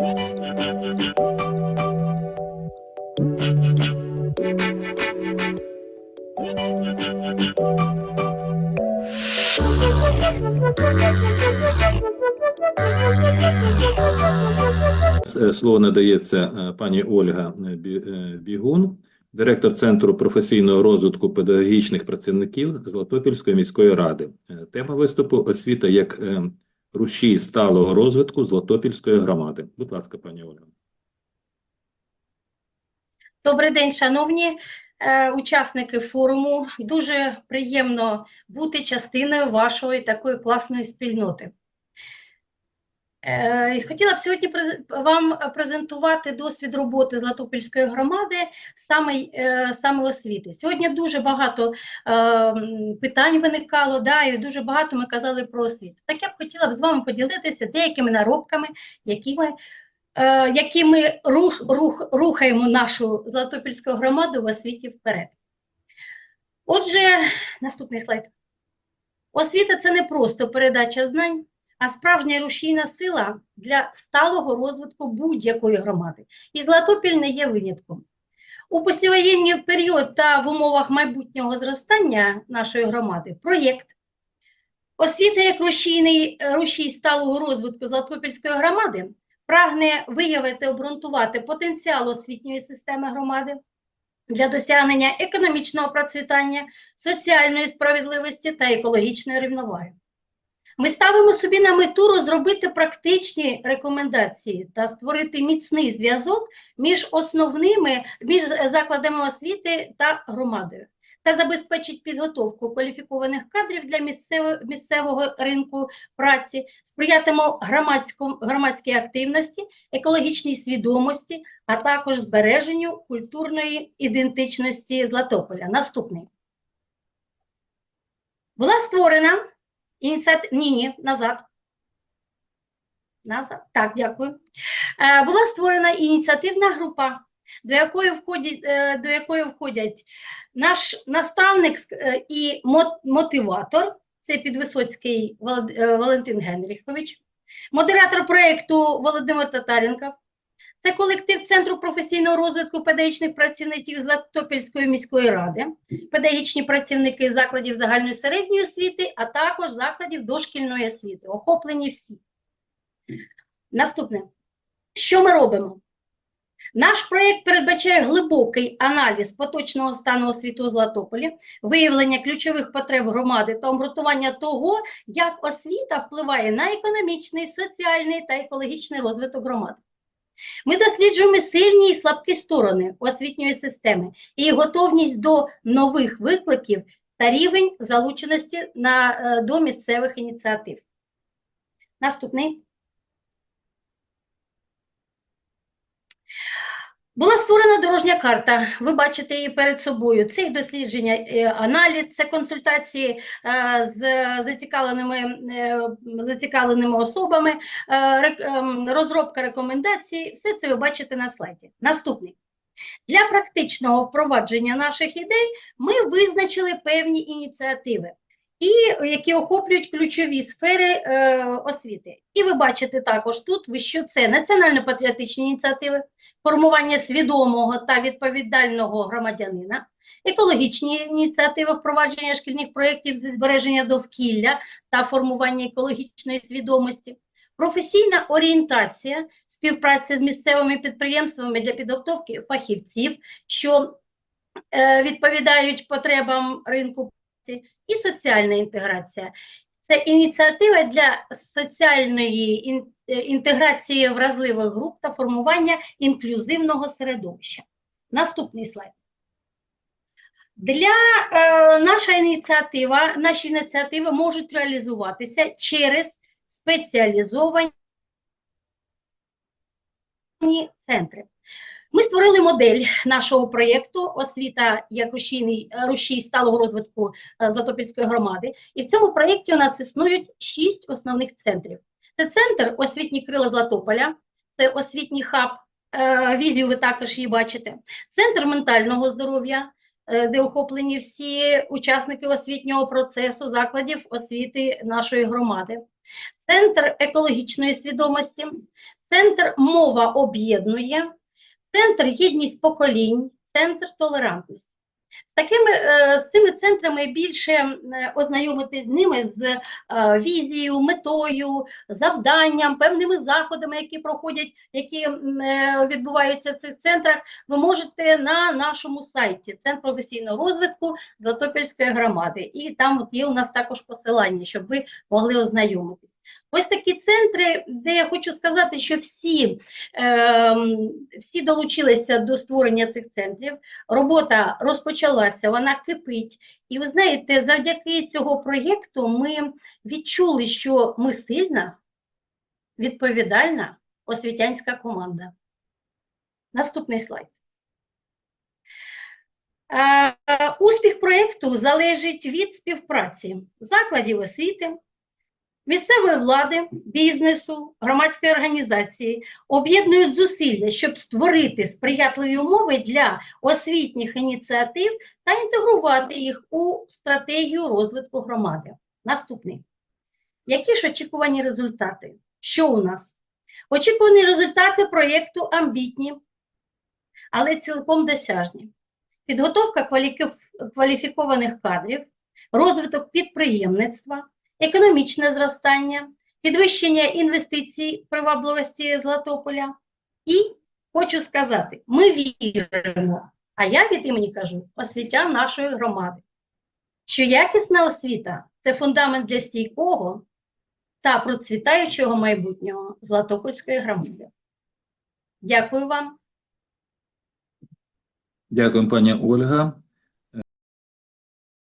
Е, Слово надається е, пані Ольга е, Бі- Бігун, директор Центру професійного розвитку педагогічних працівників Златопільської міської ради. Тема виступу освіта як рушій сталого розвитку Златопільської громади. Будь ласка, пані Ольга. Добрий день, шановні е, учасники форуму. Дуже приємно бути частиною вашої такої класної спільноти. Е, Хотіла б сьогодні вам презентувати досвід роботи Златопільської громади саме, е, саме освіти. Сьогодні дуже багато е, питань виникало, да, і дуже багато ми казали про освіту. Так я б хотіла б з вами поділитися деякими наробками, які ми е, які ми рух, рух, рухаємо нашу Златопільську громаду в освіті вперед. Отже, наступний слайд. Освіта це не просто передача знань, а справжня рушійна сила для сталого розвитку будь-якої громади. І Златопіль не є винятком. У післявоєнний період та в умовах майбутнього зростання нашої громади проєкт Освіта як рушійний, рушій сталого розвитку Златопільської громади прагне виявити, обґрунтувати потенціал освітньої системи громади для досягнення економічного процвітання, соціальної справедливості та екологічної рівноваги. Ми ставимо собі на мету розробити практичні рекомендації та створити міцний зв'язок між основними між закладами освіти та громадою та забезпечить підготовку кваліфікованих кадрів для місцевого, місцевого ринку праці, сприятиме громадській активності, екологічній свідомості, а також збереженню культурної ідентичності Златополя. Наступний. Була створена ініціатива. Ні, ні, назад. Назад. Так, дякую. Е, була створена ініціативна група, до якої входять, е, до якої входять наш наставник е, і мотиватор, це Підвисоцький е, Валентин Генріхович, модератор проєкту Володимир Татаренков, це колектив Центру професійного розвитку педагогічних працівників Златопільської міської ради, педагогічні працівники закладів загальної середньої освіти, а також закладів дошкільної освіти. Охоплені всі. Наступне. Що ми робимо? Наш проєкт передбачає глибокий аналіз поточного стану освіти у Златополі, виявлення ключових потреб громади та обґрунтування того, як освіта впливає на економічний, соціальний та екологічний розвиток громади. Ми досліджуємо сильні і слабкі сторони освітньої системи і готовність до нових викликів та рівень залученості на, е, до місцевих ініціатив. Наступний. Була створена дорожня карта. Ви бачите її перед собою. Це і дослідження, е, аналіз, це консультації е, з зацікавленими, е, зацікавленими особами, е, розробка рекомендацій. Все це ви бачите на слайді. Наступний. Для практичного впровадження наших ідей ми визначили певні ініціативи, і які охоплюють ключові сфери е, освіти. І ви бачите також тут, що це національно-патріотичні ініціативи, формування свідомого та відповідального громадянина, екологічні ініціативи впровадження шкільних проєктів зі збереження довкілля та формування екологічної свідомості, професійна орієнтація, співпраця з місцевими підприємствами для підготовки фахівців, що е, відповідають потребам ринку і соціальна інтеграція. Це ініціатива для соціальної е, інтеграції вразливих груп та формування інклюзивного середовища. Наступний слайд. Для е, наша ініціатива, наші ініціативи можуть реалізуватися через спеціалізовані центри. Ми створили модель нашого проєкту освіта як рушійний рушій сталого розвитку е, Златопільської громади. І в цьому проєкті у нас існують шість основних центрів. Це центр освітні крила Златополя, це освітній хаб, е, візію ви також її бачите. Центр ментального здоров'я, е, де охоплені всі учасники освітнього процесу, закладів освіти нашої громади. Центр екологічної свідомості, Центр мова об'єднує, Центр єдність поколінь, Центр толерантності. З такими е, з цими центрами більше ознайомитись з ними з е, візією, метою, завданням, певними заходами, які проходять, які е, відбуваються в цих центрах, ви можете на нашому сайті Центр професійного розвитку Златопільської громади. І там от є у нас також посилання, щоб ви могли ознайомитись. Ось такі центри, де я хочу сказати, що всі, е, всі долучилися до створення цих центрів. Робота розпочалася, вона кипить. І ви знаєте, завдяки цього проєкту ми відчули, що ми сильна, відповідальна освітянська команда. Наступний слайд. Е, Успіх проєкту залежить від співпраці закладів освіти, місцевої влади, бізнесу, громадської організації об'єднують зусилля, щоб створити сприятливі умови для освітніх ініціатив та інтегрувати їх у стратегію розвитку громади. Наступний. Які ж очікувані результати? Що у нас? Очікувані результати проєкту амбітні, але цілком досяжні. Підготовка кваліфікованих кадрів, розвиток підприємництва, економічне зростання, підвищення інвестицій привабливості Златополя. І хочу сказати, ми віримо, а я від імені кажу, освітян нашої громади, що якісна освіта – це фундамент для стійкого та процвітаючого майбутнього Златопольської громади. Дякую вам. Дякую, пані Ольга.